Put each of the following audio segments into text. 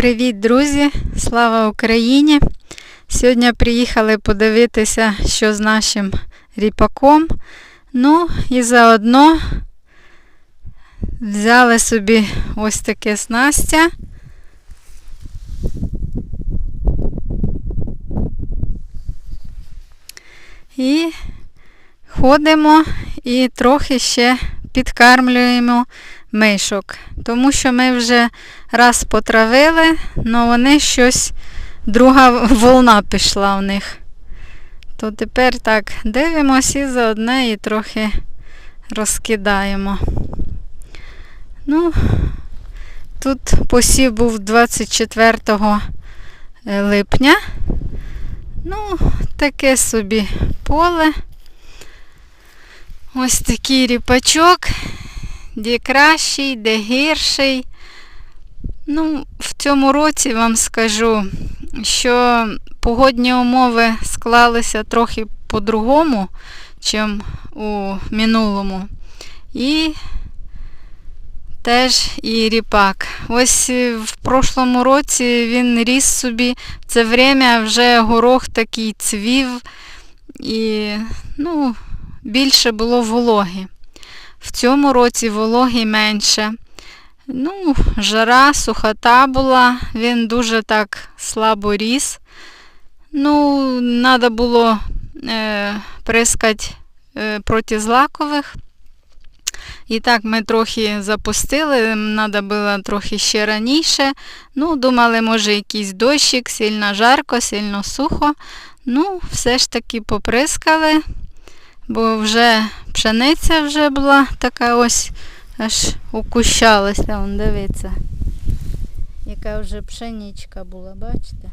Привіт, друзі! Слава Україні! Сьогодні приїхали подивитися, що з нашим ріпаком. Ну і заодно взяли собі ось таке снастя. І ходимо і трохи ще підкармлюємо мишок. Тому що ми вже раз потравили, але вони щось, друга волна пішла у них. То тепер так дивимося і заодно і трохи розкидаємо. Ну, тут посів був 24 липня. Ну, таке собі поле. Ось такий ріпачок, де кращий, де гірший. Ну, в цьому році вам скажу, що погодні умови склалися трохи по-другому, чим у минулому. І теж і ріпак. Ось в прошлому році він ріс собі, в це время вже горох такий цвів і ну, більше було вологи. В цьому році вологи менше. Ну, жара, сухота була, він дуже так слабо ріс. Ну, треба було е, прискати е, проти злакових. І так ми трохи запустили, треба було трохи ще раніше. Ну, думали, може, якийсь дощик, сильно жарко, сильно сухо. Ну, все ж таки поприскали, бо вже пшениця вже була така ось аж укущалася, вон дивиться. Яка вже пшеничка була, бачите?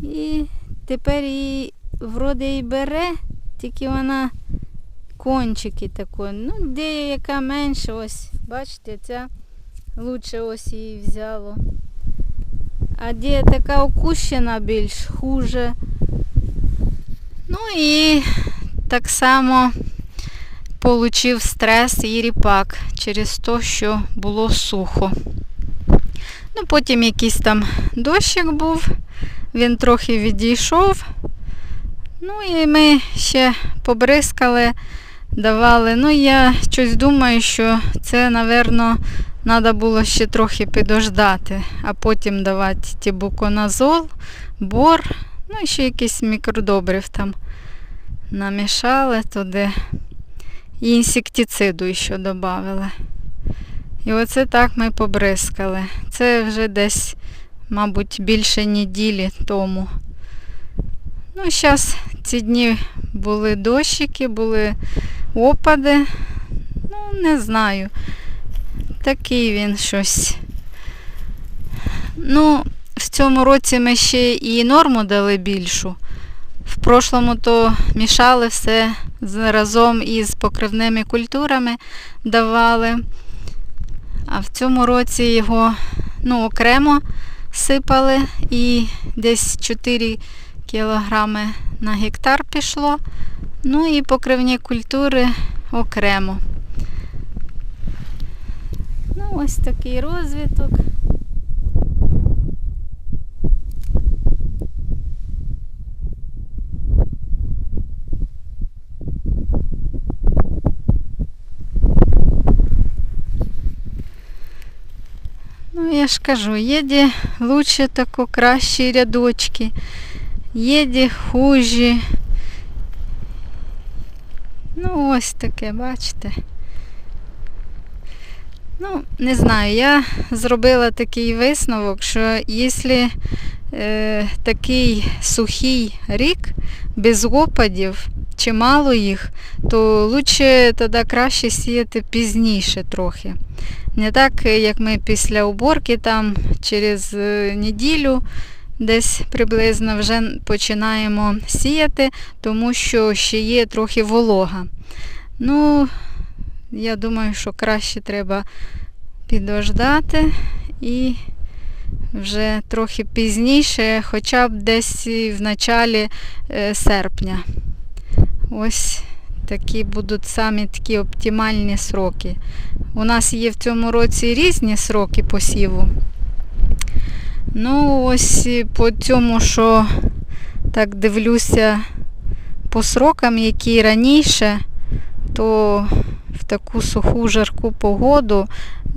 І тепер її вроде і бере, тільки вона кончики такі. Ну, деяка менше, ось, бачите, ця лучше ось її взяло. А де така укущена більш хуже. Ну і так само получив стрес і ріпак через те, що було сухо. Ну, Потім якийсь там дощик був, він трохи відійшов. Ну і ми ще побризкали, давали. Ну, я щось думаю, що це, напевно, треба було ще трохи підождати, а потім давати тібуконазол, бор, ну і ще якийсь мікродобрив там намішали туди. І інсектициду ще додали. І оце так ми побризкали. Це вже десь, мабуть, більше неділі тому. Ну, зараз ці дні були дощики, були опади. Ну, не знаю. Такий він щось. Ну, в цьому році ми ще і норму дали більшу. Прошлому то мішали все разом із покривними культурами давали. А в цьому році його ну, окремо сипали і десь 4 кілограми на гектар пішло. Ну і покривні культури окремо. Ну, ось такий розвиток. Ну, я ж кажу, є де лучше тако кращі рядочки, є де хужі. Ну, ось таке, бачите. Ну, не знаю, я зробила такий висновок, що якщо е, такий сухий рік без опадів, чи мало їх, то лучше тоді краще сіяти пізніше трохи. Не так, як ми після уборки там через е, неділю десь приблизно вже починаємо сіяти, тому що ще є трохи волога. Ну, я думаю, що краще треба підождати і вже трохи пізніше, хоча б десь в началі е, серпня. Ось такі будуть самі такі оптимальні сроки. У нас є в цьому році різні сроки посіву. Ну, ось по цьому, що так дивлюся по срокам, які раніше, то таку суху жарку погоду.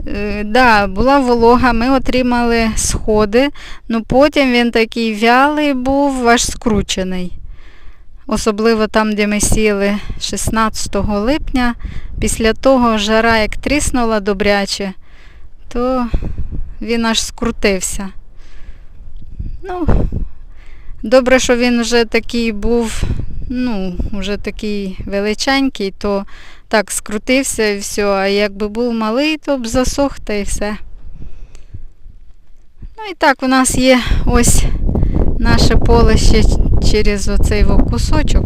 Е, да, була волога, ми отримали сходи, ну потім він такий вялий був, аж скручений. Особливо там, де ми сіли 16 липня. Після того жара як тріснула добряче, то він аж скрутився. Ну, добре, що він вже такий був, ну, вже такий величенький, то так скрутився і все. А якби був малий, то б засох та і все. Ну і так, у нас є ось наше поле ще через оцей кусочок.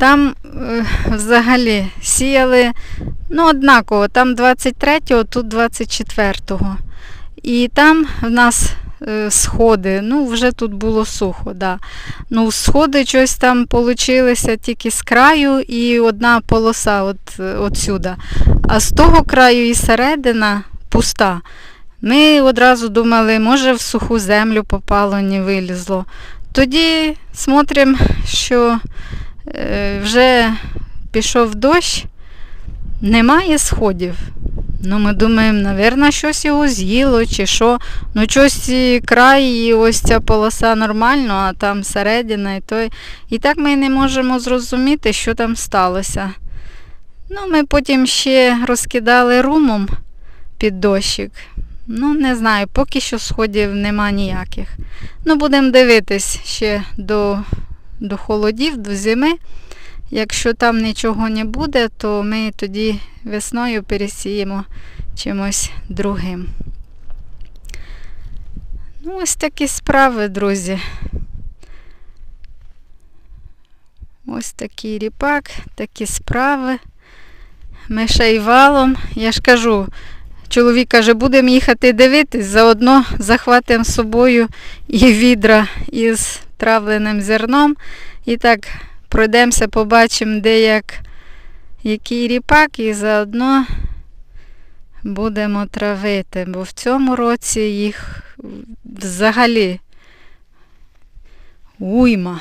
Там е, взагалі сіяли, ну, однаково, там 23-го, тут 24-го. І там в нас сходи, ну, вже тут було сухо, да. Ну, сходи щось там получилися тільки з краю і одна полоса от, от сюди. А з того краю і середина пуста. Ми одразу думали, може в суху землю попало, не вилізло. Тоді смотримо, що е, вже пішов дощ, немає сходів. Ну, ми думаємо, напевно, щось його з'їло чи що. Ну, щось край, і ось ця полоса нормально, а там середина і той. І так ми не можемо зрозуміти, що там сталося. Ну, ми потім ще розкидали румом під дощик. Ну, не знаю, поки що сходів нема ніяких. Ну, будемо дивитись ще до, до холодів, до зими. Якщо там нічого не буде, то ми тоді весною пересіємо чимось другим. Ну, ось такі справи, друзі. Ось такий ріпак, такі справи. Ми ще й валом. Я ж кажу, чоловік каже, будемо їхати дивитись, заодно захватимо з собою і відра із травленим зерном. І так пройдемося, побачимо, де як, який ріпак, і заодно будемо травити, бо в цьому році їх взагалі уйма.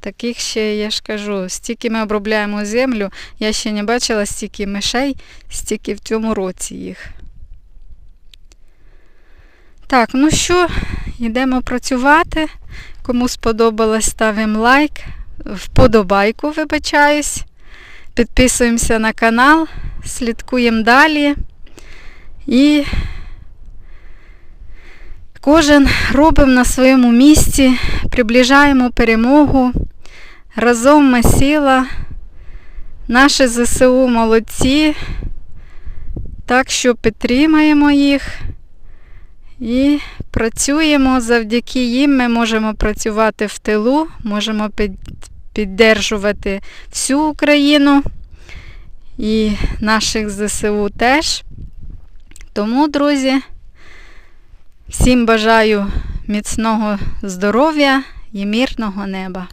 Таких ще, я ж кажу, стільки ми обробляємо землю, я ще не бачила стільки мишей, стільки в цьому році їх. Так, ну що, йдемо працювати. Кому сподобалось, ставимо лайк, вподобайку, вибачаюсь. Підписуємося на канал, слідкуємо далі. І кожен робимо на своєму місці, приближаємо перемогу. Разом ми сила. Наші ЗСУ молодці. Так що підтримаємо їх. І працюємо завдяки їм. Ми можемо працювати в тилу, можемо піддержувати всю Україну і наших ЗСУ теж. Тому, друзі, всім бажаю міцного здоров'я і мирного неба.